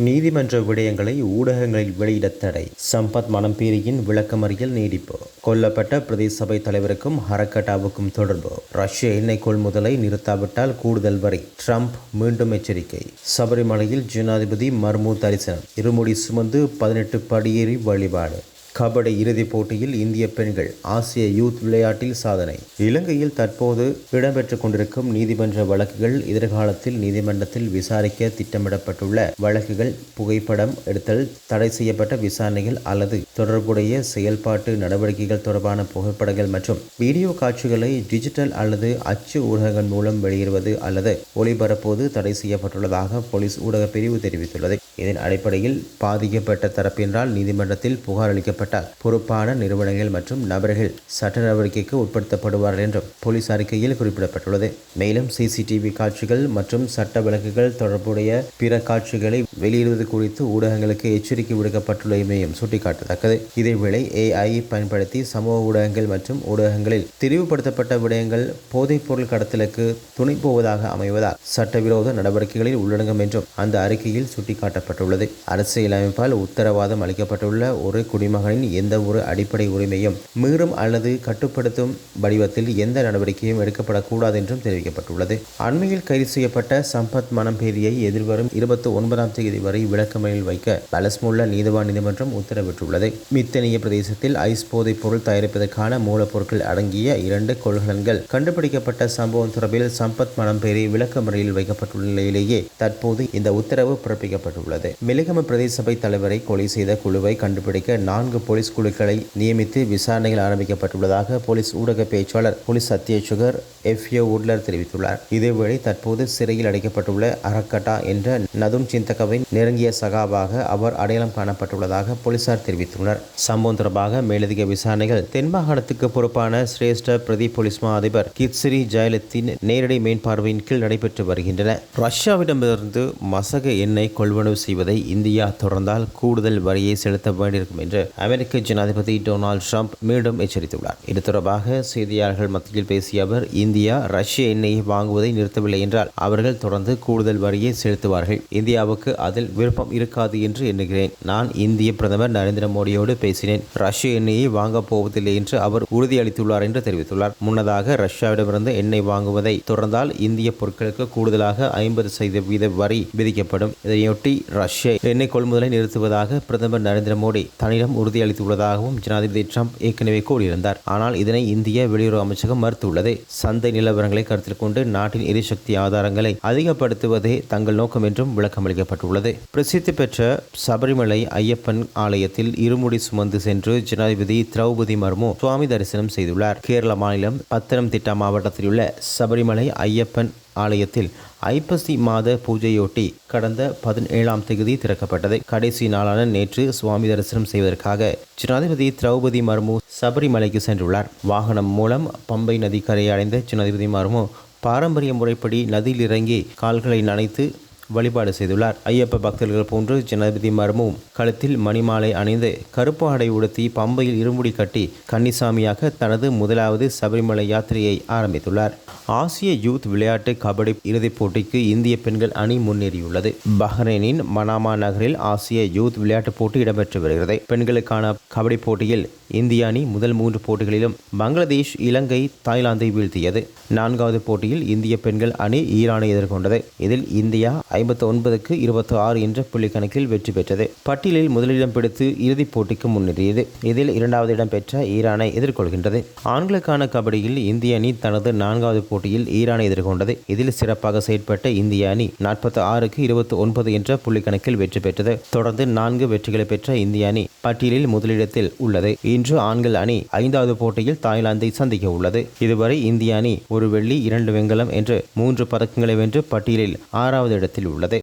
நீதிமன்ற விடயங்களை ஊடகங்களில் வெளியிட தடை. சம்பத் மணம்பேரியின் விளக்கமறியல் நீடிப்பு. கொல்லப்பட்ட பிரதேச சபை தலைவருக்கும் ஹரக்கட்டாவுக்கும் தொடர்பு. ரஷ்ய எண்ணெய் கொள்முதலை நிறுத்தாவிட்டால் கூடுதல் வரி. ட்ரம்ப் மீண்டும் எச்சரிக்கை. சபரிமலையில் ஜனாதிபதி மர்மு தரிசனம் இருமுடி சுமந்து பதினெட்டு படியேறி வழிபாடு. கபடி இறுதிப் போட்டியில் இந்திய பெண்கள் ஆசிய யூத் விளையாட்டில் சாதனை. இலங்கையில் தற்போது இடம்பெற்றுக் கொண்டிருக்கும் நீதிமன்ற வழக்குகள் எதிர்காலத்தில் நீதிமன்றத்தில் விசாரிக்க திட்டமிடப்பட்டுள்ள வழக்குகள் புகைப்படம் எடுத்தல் தடை செய்யப்பட்ட விசாரணைகள் அல்லது தொடர்புடைய செயல்பாட்டு நடவடிக்கைகள் தொடர்பான புகைப்படங்கள் மற்றும் வீடியோ காட்சிகளை டிஜிட்டல் அல்லது அச்சு ஊடகங்கள் மூலம் வெளியிடுவது அல்லது ஒளிபரப்புவது தடை செய்யப்பட்டுள்ளதாக போலீஸ் ஊடகப் பிரிவு தெரிவித்துள்ளது. இதன் அடிப்படையில் பாதிக்கப்பட்ட தரப்பினரால் நீதிமன்றத்தில் புகார் அளிக்கப்பட்டால் பொறுப்பான நிறுவனங்கள் மற்றும் நபர்கள் சட்ட நடவடிக்கைக்கு உட்படுத்தப்படுவார்கள் என்றும் போலீஸ் அறிக்கையில் குறிப்பிடப்பட்டுள்ளது. மேலும் சிசிடிவி காட்சிகள் மற்றும் சட்ட விலக்குகள் தொடர்புடைய பிற காட்சிகளை வெளியிடுவது குறித்து ஊடகங்களுக்கு எச்சரிக்கை விடுக்கப்பட்டுள்ளமையும் சுட்டிக்காட்டத்தக்கது. இதேவேளை ஏஐ பயன்படுத்தி சமூக ஊடகங்கள் மற்றும் ஊடகங்களில் தெரிவுபடுத்தப்பட்ட விடயங்கள் போதைப்பொருள் கடத்தலுக்கு துணை போவதாக அமைவதால் சட்டவிரோத நடவடிக்கைகளில் உள்ளடங்கும் என்றும் அந்த அறிக்கையில் சுட்டிக்காட்டப்பட்டுள்ளது. அரசியலமைப்பால் உத்தரவாதம் அளிக்கப்பட்டுள்ள ஒரு குடிமகனின் எந்த ஒரு அடிப்படை உரிமையும் மீறும் அல்லது கட்டுப்படுத்தும் வடிவத்தில் எந்த நடவடிக்கையும் எடுக்கப்படக்கூடாது என்றும் தெரிவிக்கப்பட்டுள்ளது. அண்மையில் கைது செய்யப்பட்ட சம்பத் மணம்பேரியை எதிர்வரும் இருபத்தி ஒன்பதாம் தேதி வரை விளக்கமறையில் வைக்க பலஸ்முள்ள நீதிவான் நீதிமன்றம் உத்தரவிட்டுள்ளது. மித்தனிய பிரதேசத்தில் ஐஸ் போதைப் பொருள் தயாரிப்பதற்கான மூலப்பொருட்கள் அடங்கிய இரண்டு கொள்கலன்கள் கண்டுபிடிக்கப்பட்ட சம்பவம் தொடர்பில் சம்பத் மணம்பேரி விளக்கமறையில் வைக்கப்பட்டுள்ள நிலையிலேயே தற்போது இந்த உத்தரவு பிறப்பிக்கப்பட்டுள்ளது. மிலிகம பிரதேச சபை தலைவரை கொலை செய்த குழுவை கண்டுபிடிக்க நான்கு போலீஸ் குழுக்களை நியமித்து விசாரணைகள் ஆரம்பிக்கப்பட்டுள்ளதாக போலீஸ் ஊடக பேச்சாளர் போலீஸ் அத்தியட்சகர் எஃப் ஏ உட்லர் தெரிவித்துள்ளார். இதேவேளை தற்போது சிறையில் அடைக்கப்பட்டுள்ள அரக்கட்டா என்ற நதும் சிந்தகவின் நெருங்கிய சகாவாக அவர் அடையாளம் காணப்பட்டுள்ளதாக போலீசார் தெரிவித்துள்ளனர். சம்பவம் தொடர்பாக மேலதிக விசாரணைகள் தென்மாகாணத்துக்கு பொறுப்பான சிரேஷ்ட பிரதி போலீஸ் மா அதிபர் கித்ஸ்ரி ஜெயலலித்தின் நேரடி மேம்பார்வையின் கீழ் நடைபெற்று வருகின்றன. ரஷ்யாவிடமிருந்து மசக எண்ணெய் கொள்வனவு செய்வதை இந்தியா தொடர்ந்தால் கூடுதல் வரியை செலுத்த வேண்டியிருக்கும் என்று அமெரிக்க ஜனாதிபதி டொனால்டு ட்ரம்ப் மீண்டும் எச்சரித்துள்ளார். இது தொடர்பாக செய்தியாளர்கள் மத்தியில் பேசிய அவர் இந்தியா ரஷ்ய எண்ணெயை வாங்குவதை நிறுத்தவில்லை என்றால் அவர்கள் தொடர்ந்து கூடுதல் வரியை செலுத்துவார்கள். இந்தியாவுக்கு அதில் விருப்பம் இருக்காது என்று எண்ணுகிறேன். நான் இந்திய பிரதமர் நரேந்திர மோடியோடு பேசினேன். ரஷ்ய எண்ணெயை வாங்கப் போவதில்லை என்று அவர் உறுதியளித்துள்ளார் என்று தெரிவித்துள்ளார். முன்னதாக ரஷ்யாவிடமிருந்து எண்ணெய் வாங்குவதை தொடர்ந்தால் இந்திய பொருட்களுக்கு கூடுதலாக ஐம்பது சதவீத வரி விதிக்கப்படும். இதையொட்டி ரஷ்ய எண்ணெய் கொள்முதலை நிறுத்துவதாக பிரதமர் நரேந்திர மோடி தன்னிடம் உறுதியளித்துள்ளதாகவும் ஜனாதிபதி ட்ரம்ப் ஏற்கனவே கூறியிருந்தார். ஆனால் இதனை இந்திய வெளியுறவு அமைச்சகம் மறுத்துள்ளது. சந்தை நிலவரங்களை கருத்தில் கொண்டு நாட்டின் எரிசக்தி ஆதாரங்களை அதிகப்படுத்துவதே தங்கள் நோக்கம் என்றும் விளக்கமளிக்கப்பட்டுள்ளது பிரசித்தி பெற்ற சபரிமலை ஐயப்பன் ஆலயத்தில் இருமுடி சுமந்து சென்று ஜனாதிபதி திரௌபதி மர்மு சுவாமி தரிசனம் செய்துள்ளார். கேரள மாநிலம் பத்தனம்திட்டா மாவட்டத்தில் உள்ள சபரிமலை ஐயப்பன் ஆலயத்தில் ஐப்பசி மாத பூஜையொட்டி கடந்த பதினேழாம் தேதி திறக்கப்பட்டது. கடைசி நாளான நேற்று சுவாமி தரிசனம் செய்வதற்காக ஜனாதிபதி திரௌபதி மர்மு சபரிமலைக்கு சென்றுள்ளார். வாகனம் மூலம் பம்பை நதி கரையை அடைந்த ஜனாதிபதி மர்மு பாரம்பரிய முறைப்படி நதியில் இறங்கி கால்களை நனைத்து வழிபாடு செய்துள்ளார். ஐயப்ப பக்தர்கள் போன்று ஜனாதிபதி மர்மும் கழுத்தில் மணிமாலை அணிந்து கருப்பு ஆடை உடுத்தி பம்பையில் இருமுடி கட்டி கன்னிசாமியாக தனது முதலாவது சபரிமலை யாத்திரையை ஆரம்பித்துள்ளார். ஆசிய யூத் விளையாட்டு கபடி இறுதிப் போட்டிக்கு இந்திய பெண்கள் அணி முன்னேறியுள்ளது. பஹ்ரைனின் மனாமா நகரில் ஆசிய யூத் விளையாட்டுப் போட்டி இடம்பெற்று வருகிறது. பெண்களுக்கான கபடி போட்டியில் இந்திய அணி முதல் மூன்று போட்டிகளிலும் பங்களாதேஷ் இலங்கை தாய்லாந்தை வீழ்த்தியது. நான்காவது போட்டியில் இந்திய பெண்கள் அணி ஈரானை எதிர்கொண்டது. இதில் இந்தியா ஐம்பத்தி ஒன்பதுக்கு இருபத்தி ஆறு என்ற புள்ளி கணக்கில் வெற்றி பெற்றது. பட்டியலில் முதலிடம் பிடித்து இறுதிப் போட்டிக்கு முன்னேறியது. இதில் இரண்டாவது இடம் பெற்ற ஈரானை எதிர்கொள்கின்றது. ஆண்களுக்கான கபடியில் இந்திய அணி தனது நான்காவது போட்டியில் ஈரானை எதிர்கொண்டது. இதில் சிறப்பாக செயற்பட்ட இந்திய அணி நாற்பத்தி ஆறுக்கு இருபத்தி ஒன்பது என்ற புள்ளி கணக்கில் வெற்றி பெற்றது. தொடர்ந்து நான்கு வெற்றிகளை பெற்ற இந்திய அணி பட்டியலில் முதலிடத்தில் உள்ளது. இன்று ஆண்கள் அணி ஐந்தாவது போட்டியில் தாய்லாந்தை சந்திக்க உள்ளது. இதுவரை இந்திய அணி ஒரு வெள்ளி இரண்டு வெண்கலம் என்று மூன்று பதக்கங்களை வென்று பட்டியலில் ஆறாவது இடத்தில் உள்ளது.